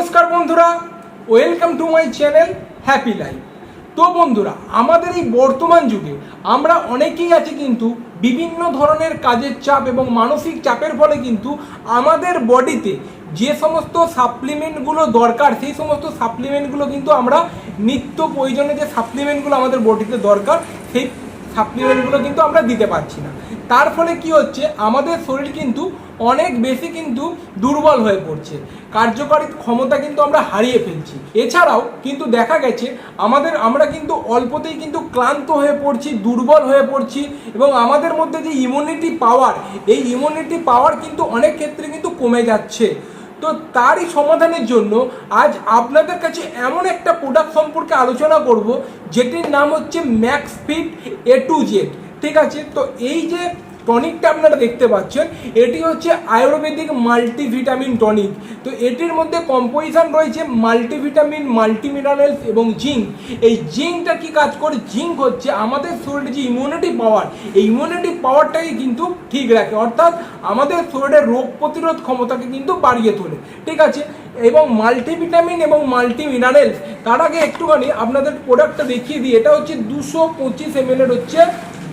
নমস্কার বন্ধুরা welcome to my channel happy life তো বন্ধুরা, আমাদের এই বর্তমান যুগে আমরা অনেকেই আছি কিন্তু বিভিন্ন ধরনের কাজের চাপ এবং মানসিক চাপের ফলে কিন্তু আমাদের বডিতে যে সমস্ত সাপ্লিমেন্টগুলো দরকার, সেই সমস্ত সাপ্লিমেন্টগুলো কিন্তু আমরা নিত্য প্রয়োজনে যে সাপ্লিমেন্টগুলো আমাদের বডিতে দরকার, সেই সাপ্লিমেন্টগুলো কিন্তু আমরা দিতে পারছি না। তার ফলে কি হচ্ছে? আমাদের শরীর কিন্তু অনেক বেশি কিন্তু দুর্বল হয়ে পড়ছে। কার্যকারী ক্ষমতা কিন্তু আমরা হারিয়ে ফেলছি। এছাড়াও কিন্তু দেখা গেছে, আমাদের, আমরা কিন্তু অল্পতেই কিন্তু ক্লান্ত হয়ে পড়ছি, দুর্বল হয়ে পড়ছি এবং আমাদের মধ্যে যে ইমিউনিটি পাওয়ার এই ইমিউনিটি পাওয়ার কিন্তু অনেক ক্ষেত্রে কিন্তু কমে যাচ্ছে। তো তারই সমাধানের জন্য আজ আপনাদের কাছে এমন একটা প্রোডাক্ট সম্পর্কে আলোচনা করব, যেটির নাম হচ্ছে max fit A to Z ঠিক আছে? তো এই যে টনিকটা আপনারা দেখতে পাচ্ছেন, এটি হচ্ছে আয়ুর্বেদিক মাল্টিভিটামিন টনিক তো এটির মধ্যে কম্পোজিশন রয়েছে মাল্টিভিটামিন মাল্টিমিনারেলস এবং জিঙ্ক এই জিঙ্কটা কি কাজ করে? জিঙ্ক হচ্ছে আমাদের শরীরে যে ইমিউনিটি পাওয়ার এই ইমিউনিটি পাওয়ারটাকে কিন্তু ঠিক রাখে। অর্থাৎ আমাদের শরীরের রোগ প্রতিরোধ ক্ষমতাকে কিন্তু বাড়িয়ে তোলে। ঠিক আছে? এবং মাল্টিভিটামিন এবং মাল্টিমিনারেলস তার আগে একটুখানি আপনাদের প্রোডাক্টটা দেখিয়ে দিই। এটা হচ্ছে দুশো পঁচিশ এম হচ্ছে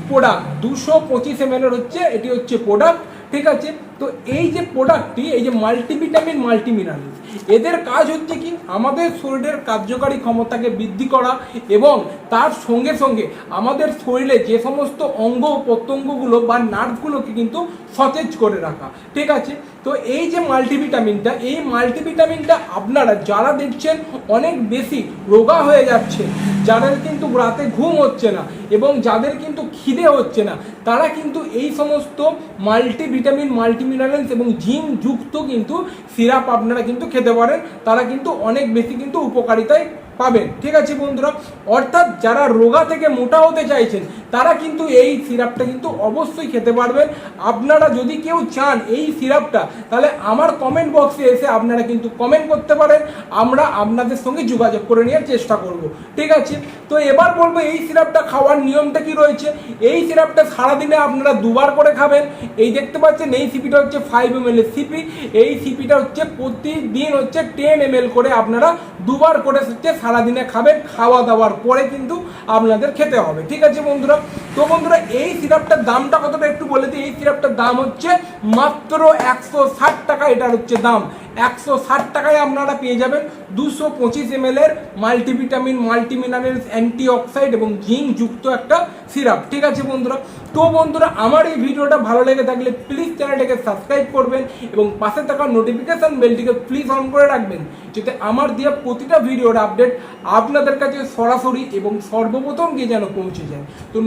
প্রোডাক্ট দুশো পঁচিশ এম হচ্ছে, এটি হচ্ছে প্রোডাক্ট ঠিক আছে? তো এই যে প্রোডাক্টটি এই যে মাল্টিভিটামিন মাল্টি মিনারেলস এদের কাজ হচ্ছে কি? আমাদের শরীরের কার্যকারী ক্ষমতাকে বৃদ্ধি করা এবং তার সঙ্গে সঙ্গে আমাদের শরীরে যে সমস্ত অঙ্গ প্রত্যঙ্গগুলো বা নার্ভগুলোকে কিন্তু সতেজ করে রাখা, ঠিক আছে? তো এই যে মাল্টিভিটামিনটা এই মাল্টিভিটামিনটা আপনারা যারা দেখছেন, অনেক বেশি রোগা হয়ে যাচ্ছে, যাদের কিন্তু রাতে ঘুম হচ্ছে না এবং যাদের কিন্তু খিদে হচ্ছে না। তারা কিন্তু এই সমস্ত মাল্টিভিটামিন মাল্টিমিনারেলস এবং জিঙ্ক যুক্ত কিন্তু সিরাপ আপনারা কিন্তু খেতে পারেন। তারা কিন্তু অনেক বেশি কিন্তু উপকারিতায় পাবেন। ঠিক আছে বন্ধুরা? অর্থাৎ যারা রোগা থেকে মোটা হতে চাইছেন তারা কিন্তু এই সিরাপটা কিন্তু অবশ্যই খেতে পারবেন আপনারা যদি কেউ চান এই সিরাপটা, তাহলে আমার কমেন্ট বক্সে এসে আপনারা কিন্তু কমেন্ট করতে পারেন। আমরা আপনাদের সঙ্গে যোগাযোগ করে নেওয়ার চেষ্টা করব। ঠিক আছে? তো এবার বলব, এই সিরাপটা খাওয়ার নিয়মটা কি রয়েছে? এই সিরাপটা সারাদিনে আপনারা দুবার করে খাবেন। এই দেখতে পাচ্ছেন, এই সিপিটা হচ্ছে ফাইভ এম এল সিপি। এই সিপিটা হচ্ছে প্রতিদিন হচ্ছে টেন এম করে আপনারা দুবার করে হচ্ছে সারাদিনে খাবেন। খাওয়া দাওয়ার পরে কিন্তু আপনাদের খেতে হবে। ঠিক আছে বন্ধুরা? video. তো বন্ধুরা, এই সিরাপটার দামটা কতটা একটু বলে দিই? এই সিরাপটার দাম হচ্ছে মাত্র একশো ষাট টাকা, এটার হচ্ছে দাম। একশো ষাট টাকায় আপনারা পেয়ে যাবেন দুশো পঁচিশ এম এর মাল্টিভিটামিন মাল্টিমিনারেলস অ্যান্টি অক্সাইড এবং জিঙ্ক যুক্ত একটা সিরাপ। ঠিক আছে বন্ধুরা? তো বন্ধুরা, আমার এই ভিডিওটা ভালো লেগে থাকলে প্লিজ চ্যানেলটাকে সাবস্ক্রাইব করবেন এবং পাশে থাকা নোটিফিকেশন বেলটিকে প্লিজ অন করে রাখবেন, যাতে আমার দেওয়া প্রতিটা ভিডিওর আপডেট আপনাদের কাছে সরাসরি এবং সর্বপ্রথম গিয়ে যেন পৌঁছে যায়। তো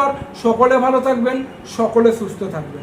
নমস্কার সকলে ভালো থাকবেন সকলে সুস্থ থাকবেন।